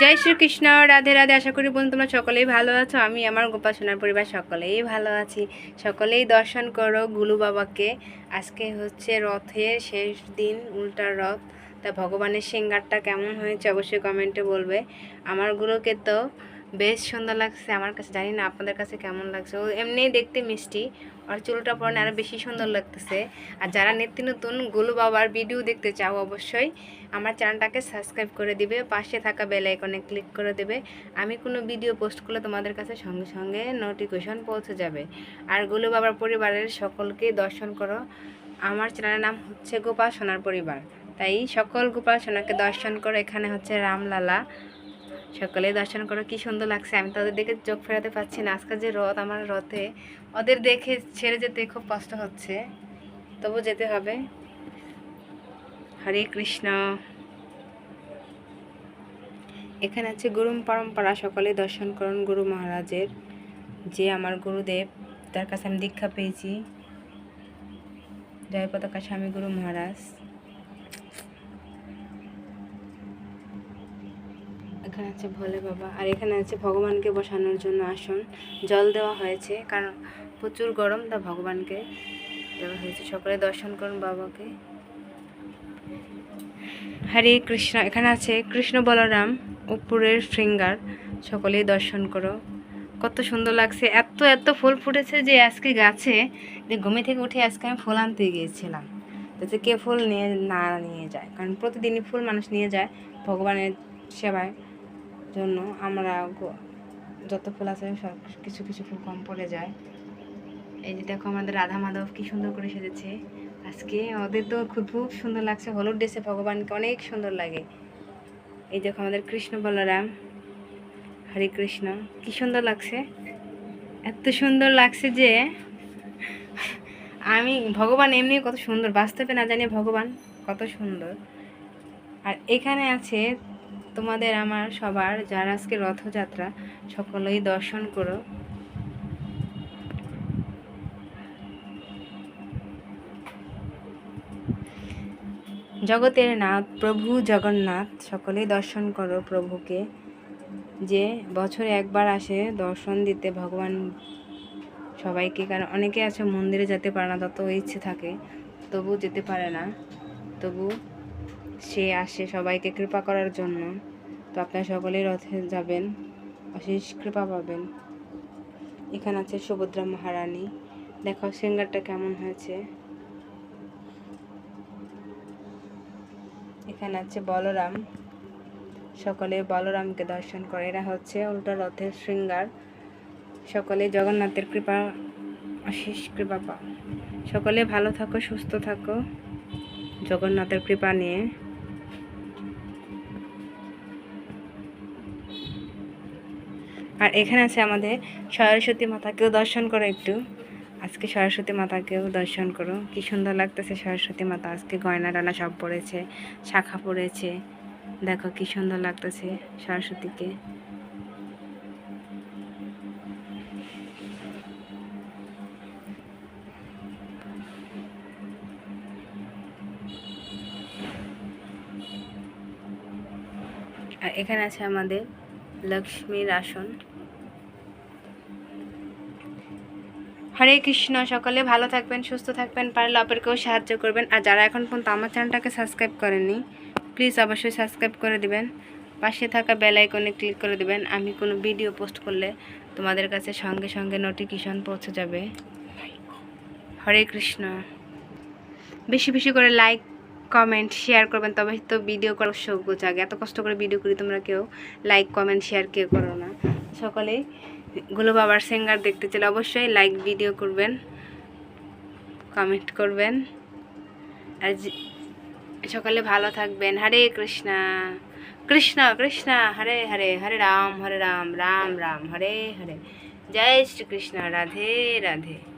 জয় শ্রীকৃষ্ণ, রাধে রাধে। আশা করি বন্ধু তোমরা সকলেই ভালো আছো। আমি আমার গোপাল সোনার পরিবার সকলেই ভালো আছি। সকলেই দর্শন করো গুলু বাবাকে। আজকে হচ্ছে রথের শেষ দিন উল্টার রথ। তা ভগবানের সিঙ্গারটা কেমন হয়েছে অবশ্যই কমেন্টে বলবে। আমার গুলোকে তো বেশ সুন্দর লাগছে। আমার কাছে জানি না, আপনাদের কাছে কেমন লাগছে? ও এমনিই দেখতে মিষ্টি। আর চুলটা পরে আরও বেশি সুন্দর লাগতেছে। আর যারা নিত্য নতুন গুলু বাবার ভিডিও দেখতে চাও অবশ্যই, আমার চ্যানেলটাকে সাবস্ক্রাইব করে দিবে, পাশে থাকা বেল আইকনে ক্লিক করে দেবে। আমি কোনো ভিডিও পোস্ট করলে তোমাদের কাছে সঙ্গে সঙ্গে নোটিফিকেশন পৌঁছে যাবে। আর গুলু বাবার পরিবারের সকলকে দর্শন করো। আমার চ্যানেলের নাম হচ্ছে গোপাল সোনার পরিবার। তাই সকল গোপাল সোনাকে দর্শন করো। এখানে হচ্ছে রামলালা। সকলে দর্শন করো, কি সুন্দর লাগছে। আমি তাদের দেখে চোখ ফেরাতে পারছি না। আজকাল যে রথ, আমার রথে, ওদের দেখে ছেড়ে যেতে খুব কষ্ট হচ্ছে। তবু যেতে হবে। হরে কৃষ্ণ। এখানে আছে গুরু পরম্পরা, সকলে দর্শন করুন গুরু মহারাজের। যে আমার গুরুদেব, তার কাছে আমি দীক্ষা পেয়েছি। জয় পতাকা স্বামী গুরু মহারাজ। এখানে আছে ভোলে বাবা। আর এখানে আছে ভগবানকে বসানোর জন্য আসন। জল দেওয়া হয়েছে, কারণ প্রচুর গরম, তা ভগবানকে দেওয়া হয়েছে। সকলে দর্শন করুন বাবাকে। হরে কৃষ্ণ, এখানে আছে কৃষ্ণ বলরাম, উপরের ফিঙ্গার। সকলেই দর্শন করো। কত সুন্দর লাগছে, এত এত ফুল ফুটেছে যে আজকে গাছে। যে ঘুমে থেকে উঠে আজকে আমি ফুল আনতে গিয়েছিলাম। যাতে কে ফুল নিয়ে না নিয়ে যায়, কারণ প্রতিদিনই ফুল মানুষ নিয়ে যায় ভগবানের সেবায়। জন্য আমরা যত ফুল আছে সব কিছু কিছু ফুল কম পড়ে যায়। এই যে দেখো আমাদের রাধা মাধব কি সুন্দর করে সেজেছে। আজকে ওদের তো খুব খুব সুন্দর লাগছে, হলুদ ড্রেসে ভগবানকে অনেক সুন্দর লাগে। এই দেখো আমাদের কৃষ্ণ বলরাম, হরে কৃষ্ণ, কি সুন্দর লাগছে। এত সুন্দর লাগছে যে আমি, ভগবান এমনি কত সুন্দর, বাস্তবে না জানি ভগবান কত সুন্দর। আর এখানে আছে তোমাদের আমার সবার, যারা আজকে রথযাত্রা, সকলেই দর্শন করো। জগতের নাথ, প্রভু জগন্নাথ, সকলেই দর্শন করো প্রভুকে। যে বছরে একবার আসে দর্শন দিতে, ভগবান সবাইকে, কারণ অনেকে আছে মন্দিরে যেতে পারে না, তত ইচ্ছে থাকে তবু যেতে পারে না। তবু সে আসে সবাইকে কৃপা করার জন্য। তো আপনারা সকলেই রথে যাবেন, অশেষ কৃপা পাবেন। এখানে আছে সুভদ্রা মহারানী। দেখো সিঙ্গারটা কেমন হয়েছে। এখানে আছে বলরাম। সকলে বলরামকে দর্শন করে। এরা হচ্ছে উল্টো রথের শৃঙ্গার। সকলে জগন্নাথের কৃপা, অশেষ কৃপা পাও। সকলে ভালো থাকো, সুস্থ থাকো। জগন্নাথের কৃপা নিয়ে। আর এখানে আছে আমাদের সরস্বতী মাতাকেও দর্শন করো একটু। আজকে সরস্বতী মাতাকেও দর্শন করো। কি সুন্দর লাগতেছে সরস্বতী মাতা। আজকে গয়না টানা সব পড়েছে, শাখা পড়েছে। দেখো কি সুন্দর লাগতেছে সরস্বতীকে। আর এখানে আছে আমাদের লক্ষ্মীর আসন। হরে কৃষ্ণ, সকলে ভালো থাকবেন, সুস্থ থাকবেন, পারলে অপরকেও সাহায্য করবেন। আর যারা এখন পর্যন্ত আমার চ্যানেলটাকে সাবস্ক্রাইব করেননি প্লিজ অবশ্যই সাবস্ক্রাইব করে দিবেন। পাশে থাকা বেল আইকনে ক্লিক করে দিবেন। আমি কোনো ভিডিও পোস্ট করলে তোমাদের কাছে সঙ্গে সঙ্গে নোটিফিকেশন পৌঁছে যাবে। হরে কৃষ্ণ। বেশি বেশি করে লাইক কমেন্ট শেয়ার করবেন। তবে তো ভিডিও করার সৌজ্ঞ জাগে। এত কষ্ট করে ভিডিও করি তোমরা কেউ লাইক কমেন্ট শেয়ার কেউ করো না। সকলেই গুলো বাবার সিঙ্গার দেখতে চাইলে অবশ্যই লাইক ভিডিও করবেন কমেন্ট করবেন। আর সকালে ভালো থাকবেন। হরে কৃষ্ণা, কৃষ্ণ কৃষ্ণ, হরে হরে হরে রাম হরে রাম রাম রাম, হরে হরে। জয় শ্রীকৃষ্ণ, রাধে রাধে।